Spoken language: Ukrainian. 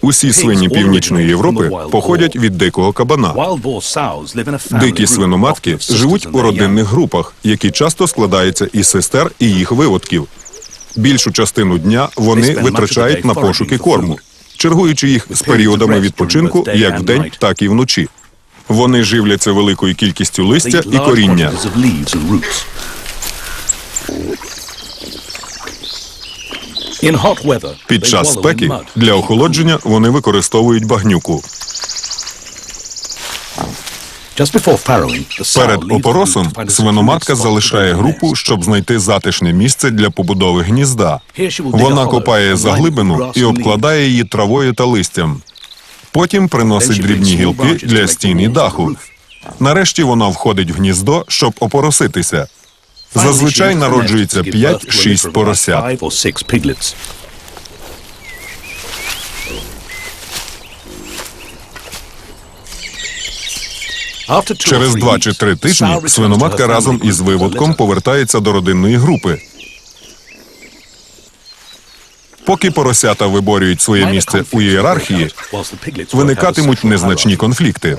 Усі свині Північної Європи походять від дикого кабана. Дикі свиноматки живуть у родинних групах, які часто складаються із сестер і їх виводків. Більшу частину дня вони витрачають на пошуки корму, чергуючи їх з періодами відпочинку як вдень, так і вночі. Вони живляться великою кількістю листя і коріння. Під час спеки для охолодження вони використовують багнюку. Перед опоросом свиноматка залишає групу, щоб знайти затишне місце для побудови гнізда. Вона копає заглибину і обкладає її травою та листям. Потім приносить дрібні гілки для стін і даху. Нарешті вона входить в гніздо, щоб опороситися. Зазвичай народжується 5-6 поросят. Через два чи три тижні свиноматка разом із виводком повертається до родинної групи. Поки поросята виборюють своє місце у ієрархії, виникатимуть незначні конфлікти.